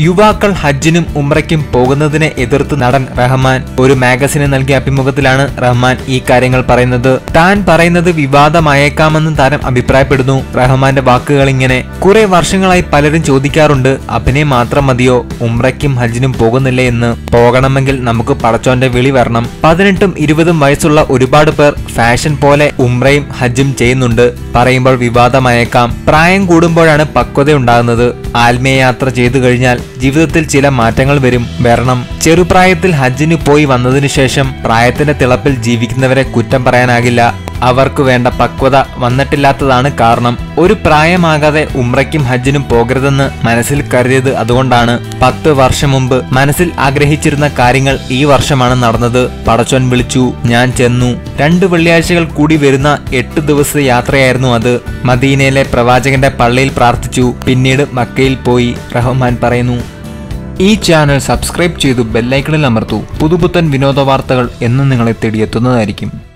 യുവാക്കൾ ഹജ്ജിനും ഉംറയ്ക്കും പോകുന്നതിനെ എതിർത്ത് നടൻ റഹ്മാൻ ഒരു മാഗസിന് നൽകിയ അഭിമുഖത്തിലാണ് റഹ്മാൻ ഈ കാര്യങ്ങൾ പറയുന്നത്. താൻ പറയുന്നത് വിവാദമായേക്കാമെന്ന് താരം അഭിപ്രായപ്പെടുന്നു. റഹ്മാന്റെ വാക്കുകൾ ഇങ്ങനെ കുറെ വർഷങ്ങളായി പലരും ചോദിക്കാറുണ്ട് അഭിനയം മാത്രം മതിയോ? ഉംറയ്ക്കും ഹജ്ജിനും പോകുന്നില്ലേ എന്ന്? പോകണമെങ്കിൽ നമുക്ക് പടച്ചോന്റെ വിളി വരണം. പതിനെട്ടും ഇരുപതും വയസ്സുള്ള ഒരുപാട് പേർ ഫാഷൻ പോലെ ഉംറയും ഹജ്ജും ചെയ്യുന്നുണ്ട്. പറയുമ്പോൾ വിവാദമായേക്കാം. പ്രായം കൂടുമ്പോഴാണ് പക്വത ഉണ്ടാകുന്നത് ആത്മീയ യാത്ര ചെയ്തു കഴിഞ്ഞാൽ ജീവിതത്തിൽ ചില മാറ്റങ്ങൾ വരും. വരണം ചെറുപ്രായത്തിൽ ഹജ്ജിന് പോയി വന്നതിനു ശേഷം പ്രായത്തിന്റെ തിളപ്പിൽ ജീവിക്കുന്നവരെ കുറ്റം പറയാനാകില്ല. അവർക്ക് വേണ്ട പക്വത വന്നിട്ടില്ലാത്തതാണ് കാരണം. ഒരു പ്രായമാകാതെ ഉമ്രയ്ക്കും ഹജ്ജിനും പോകരുതെന്ന് മനസ്സിൽ കരുതിയത് അതുകൊണ്ടാണ്. പത്ത് വർഷം മുമ്പ് മനസ്സിൽ ആഗ്രഹിച്ചിരുന്ന കാര്യങ്ങൾ ഈ വർഷമാണ് നടന്നത്. പടച്ചോൻ വിളിച്ചു ഞാൻ ചെന്നു. രണ്ട് വെള്ളിയാഴ്ചകൾ കൂടി വരുന്ന എട്ട് ദിവസത്തെ യാത്രയായിരുന്നു അത്. മദീനയിലെ പ്രവാചകന്റെ പള്ളിയിൽ പ്രാർത്ഥിച്ചു പിന്നീട് മക്കയിൽ പോയി റഹ്മാൻ പറയുന്നു ഈ ചാനൽ സബ്സ്ക്രൈബ് ചെയ്തു ബെല്ലൈക്കണിൽ അമർത്തു. പുതുപുത്തൻ വിനോദ വാർത്തകൾ എന്നും നിങ്ങളെ തേടിയെത്തുന്നതായിരിക്കും.